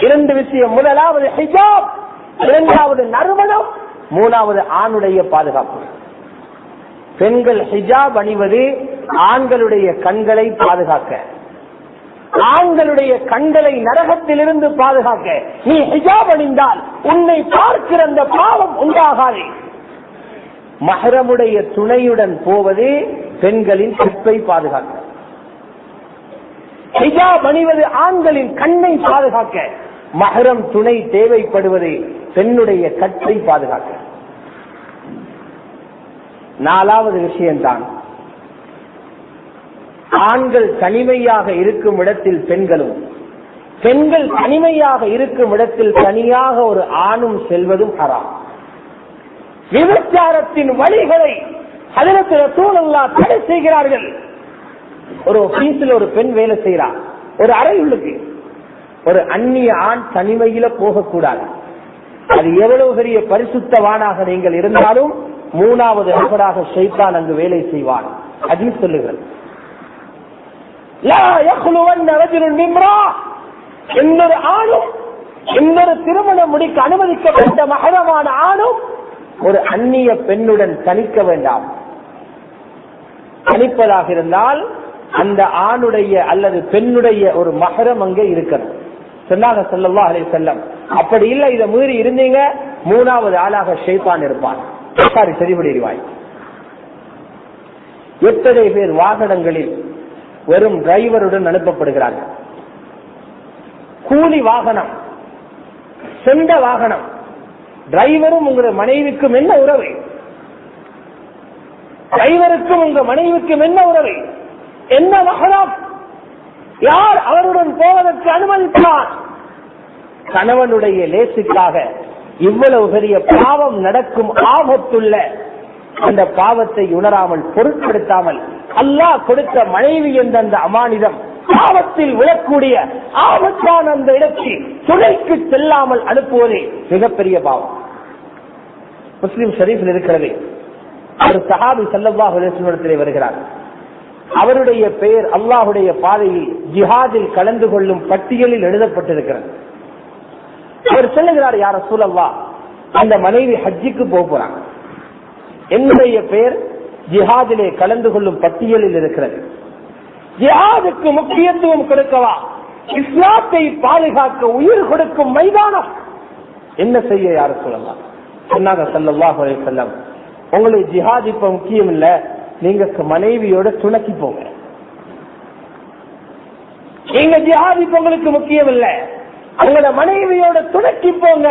இரண்டு விஷயம். முதலாவது ஹிஜாப் இரண்டாவது நறுமணம் மூணாவது ஆணுடைய பாதுகாப்பு. பெண்கள் ஹிஜாப் அணிவது ஆண்களுடைய கண்களை பாதுகாக்க. ஆண்களுடைய கண்களை நரகத்திலிருந்து பாதுகாக்க. நீ ஹிஜாப் அணிந்தால் உன்னை பார்க்கிற அந்த பாவம் உண்டாகாது. மஹரமுடைய துணையுடன் போவது பெண்களின் கற்பை பாதுகாக்க. ஹிஜாப் அணிவது ஆண்களின் கண்ணை பாதுகாக்க. மஹரம் துணை தேவைப்படுவது பெண்ணுடைய கற்றை பாதுகாக்க நாலாவது விஷயம்தான் ஆண்கள் தனிமையாக இருக்கும் இடத்தில் பெண்களும் பெண்கள் தனிமையாக இருக்கும் இடத்தில் தனியாக ஒரு ஆணும் செல்வதும் ஹராம். விபச்சாரத்தின் வழிகளை அதிலத்தில் சூழல்லா தடை செய்கிறார்கள். ஒரு ஆபீஸில் ஒரு பெண் வேலை செய்யறான். ஒரு அறை உள்ளுக்கு ஒரு அந்நிய ஆண் தனிமையில போகக்கூடாது. அது எவ்வளவு பெரிய பரிசுத்தவானாக நீங்கள் இருந்தாலும் மூணாவது நபராக ஷைத்தான் அங்கு வேலை செய்வான். அதில் சொல்லுங்கள் இன்னொரு ஆணும் இன்னொரு திருமணம் முடிக்க அனுமதிக்கப்பட்ட மகரமான ஆணும் ஒரு அந்நிய பெண்ணுடன் தனிக்க வேண்டாம். தனிப்பதாக இருந்தால் அந்த ஆணுடைய அல்லது பெண்ணுடைய ஒரு மகரம் அங்கே இருக்கணும். சொன்னாங்க சொல்லவா அலை செல்லம் அப்படி இல்லை இதை மீறி இருந்தீங்க மூணாவது ஆளாக ஷைத்தான் இருப்பான். சாரி சரிபடிவாய் எத்தனை பேர் வாகனங்களில் வெறும் டிரைவருடன் அனுப்பப்படுகிறார்கள்? கூலி வாகனம் சொந்த வாகனம் டிரைவரும் உங்க மனைவிக்கும் என்ன உறவு? டிரைவருக்கும் உங்க மனைவிக்கும் என்ன உறவு? என்ன வாகனம்? யார் அவருடன் போவதற்கு அனுமதித்தார் கணவனுடைய லேசுக்காக இவ்வளவு பெரிய பாவம் நடக்கும் ஆபத்துள்ள அந்த பாவத்தை உணராமல் பொருட்படுத்தாமல் அல்லாஹ் கொடுத்த மனைவி என்ற அந்த அமானிதம் பாவத்தில் விழக்கூடிய ஆபத்தான அந்த இடத்தில் துணைக்கு செல்லாமல் அனுப்புவதே மிகப்பெரிய பாவம். முஸ்லிம் ஷரீஃபில் இருக்கிறது. ஒரு சஹாபி சல்லல்லாஹு இடத்திலே வருகிறார். அவருடைய பெயர் அல்லாஹுடைய பாதையில் ஜிஹாதில் கலந்து கொள்ளும் பட்டியலில் எழுதப்பட்டிருக்கிறது. அவர் சொல்லுகிறார் யார சூழல்வா அந்த மனைவி ஹஜ்ஜிக்கு போக போறாங்க. என்னுடைய பெயர் ஜிஹாதிலே கலந்து கொள்ளும் பட்டியலில் இருக்கிறது. ஜிஹாதுக்கு முக்கியத்துவம் கொடுக்கவா? இஸ்லாத்தை பாதுகாக்க உயிர் கொடுக்கும் மைதானம். என்ன செய்ய யார சொல்லலாம் சொன்னாங்க சல்லல்லாஹு அலைஹி உங்களுக்கு ஜிஹாத் இப்ப முக்கியம் இல்ல. நீங்க மனைவியோட துணக்கி போங்க. நீங்க ஜிஹாத் இப்ப உங்களுக்கு முக்கியம் இல்லை. உங்களோட மனைவியோட துணக்கி போங்க.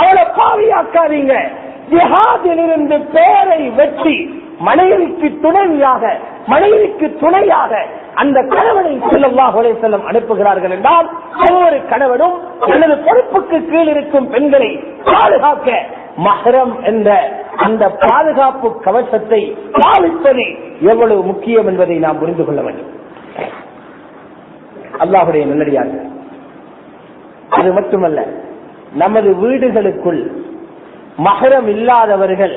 அவளை பாவியாக்காதீங்க. ஜிஹாதிலிருந்து பேரை வெற்றி மனைவிக்கு துணைவியாக மனைவிக்கு துணையாக அந்த கணவனை செல்லவாக செல்லம் அனுப்புகிறார்கள் என்றால் ஒவ்வொரு கணவனும் எனது பொறுப்புக்கு கீழ் இருக்கும் பெண்களை பாதுகாக்க மகரம் என்ற அந்த பாதுகாப்பு கவசத்தை பாவிப்பது எவ்வளவு முக்கியம் என்பதை நாம் புரிந்து கொள்ள வேண்டும். அல்லாஹுடைய நல்லடியார்கள் அது மட்டுமல்ல நமது வீடுகளுக்குள் மகரம் இல்லாதவர்கள்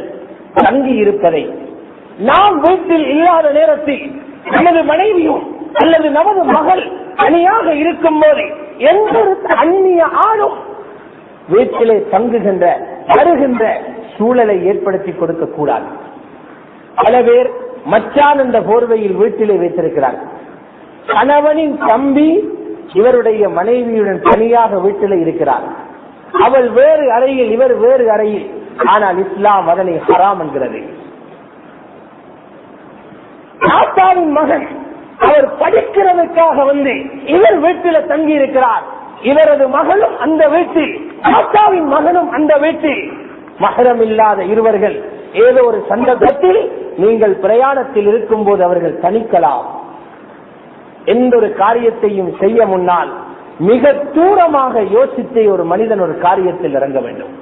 தங்கி இருப்பதை நாம் வீட்டில் இல்லாத நேரத்தில் நமது மனைவியும் அல்லது நமது மகள் தனியாக இருக்கும் போது எந்த ஒரு அந்நிய ஆளும் வீட்டிலே தங்குகின்ற வருகின்ற சூழலை ஏற்படுத்தி கொடுக்க கூடாது. பல பேர் மச்சான் என்ற போர்வையில் வீட்டிலே வைத்திருக்கிறார் கணவனின் தம்பி இவருடைய மனைவியுடன் தனியாக வீட்டில் இருக்கிறார். அவள் வேறு அறையில் இவர் வேறு அறையில். ஆனால் இஸ்லாம் அதனை ஹராம் என்கிறது. தாத்தாவின் மகன் அவர் படிக்கிறதுக்காக வந்து இவர் வீட்டில் தங்கி இருக்கிறார் இவரது மகளும் அந்த வீட்டில் தாத்தாவின் மகனும் அந்த வீட்டில். மகரம் இல்லாத இருவர்கள் ஏதோ ஒரு சந்தர்ப்பத்தில் நீங்கள் பிரயாணத்தில் இருக்கும் போது அவர்கள் தணிக்கலாம். எந்த ஒரு காரியத்தையும் செய்ய முன்னால் மிக தூரமாக யோசித்து ஒரு மனிதன் ஒரு காரியத்தில் இறங்க வேண்டும்.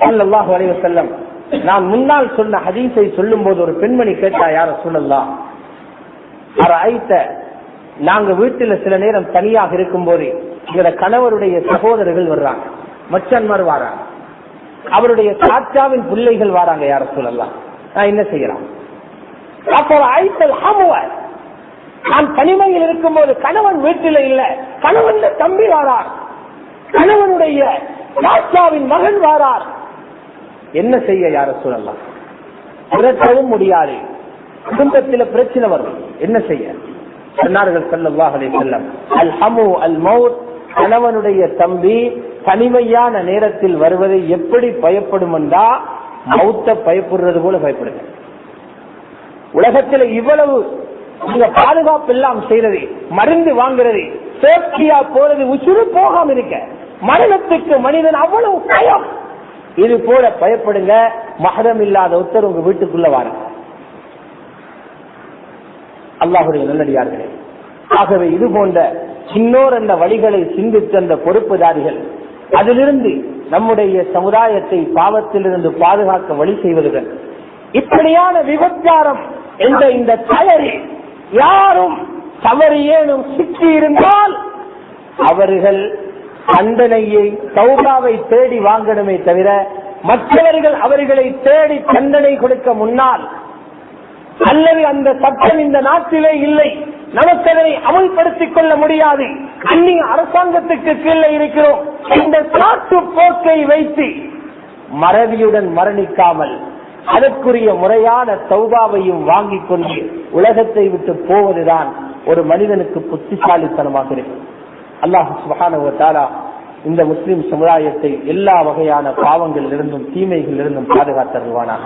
ஸல்லல்லாஹு அலைஹி நான் முன்னால் சொன்ன ஹதீஸை சொல்லும் போது ஒரு பெண்மணி கேட்டா யார சொல்லலாம் ஐத்த நாங்க வீட்டுல சில நேரம் தனியாக இருக்கும் போது எங்களோட கணவருடைய சகோதரர்கள் வர்றாங்க மச்சன்மார் வராங்க அவருடைய சாச்சாவின் பிள்ளைகள் வராங்க யார சொல்லலாம் நான் என்ன செய்யறான் நான் தனிமையில் இருக்கும்போது கணவன் வீட்டில் இல்ல. கணவன் தம்பி வாரார். கணவனுடைய ராஜாவின் மகன் வாரார். என்ன செய்ய யார சொல்லலாம் விரட்டவும் முடியாது. குடும்பத்தில் பிரச்சனை வரும். என்ன செய்ய? சொன்னார்கள் ஸல்லல்லாஹு அலைஹி அல் ஹமு அல் மௌத். கணவனுடைய தம்பி தனிமையான நேரத்தில் வருவதை எப்படி பயப்படும் என்றா மௌத்த பயப்படுறது போல பயப்படுங்க. உலகத்தில் இவ்வளவு நீங்க பாதுகாப்பு எல்லாம் செய்யறது மருந்து வாங்குறது சேஃப்டியா போறது உசுறு போகாம இருக்க. மரணத்துக்கு மனிதன் அவ்வளவு பயம். இது போல பயப்படுங்க மகரம் இல்லாத ஒருத்தர் உங்க வீட்டுக்குள்ள வார. அல்லாஹுடைய நல்லடியார்களே ஆகவே இது போன்ற சின்னோர் என்ற வழிகளை சிந்தித்து அந்த பொறுப்புதாரிகள் அதிலிருந்து நம்முடைய சமுதாயத்தை பாவத்திலிருந்து பாதுகாக்க வழி செய்வதுடன் இப்படியான விபச்சாரம் என்ற இந்த தவறி யாரும் தவறு ஏனும் சிக்கி இருந்தால் அவர்கள் தண்டனையை சௌகாவை தேடி வாங்கணுமே தவிர மற்றவர்கள் அவர்களை தேடி தண்டனை கொடுக்க முன்னால் அல்லது அந்த சட்டம் இந்த நாட்டிலே இல்லை. நமக்கு அதனை அமல்படுத்திக் கொள்ள முடியாது. அந்நிய அரசாங்கத்துக்கு கீழே இருக்கிறோம். இந்த காட்டு போக்கை வைத்து மறதியுடன் மரணிக்காமல் அதற்குரிய முறையான சௌபாவையும் வாங்கி கொண்டு உலகத்தை விட்டு போவதுதான் ஒரு மனிதனுக்கு புத்திசாலித்தனமாக இருக்கும். அல்லாஹ் சுபஹானஹு இந்த முஸ்லிம் சமுதாயத்தை எல்லா வகையான பாவங்களிலிருந்தும் தீமைகளிலிருந்தும் பாதுகாத்தருவானா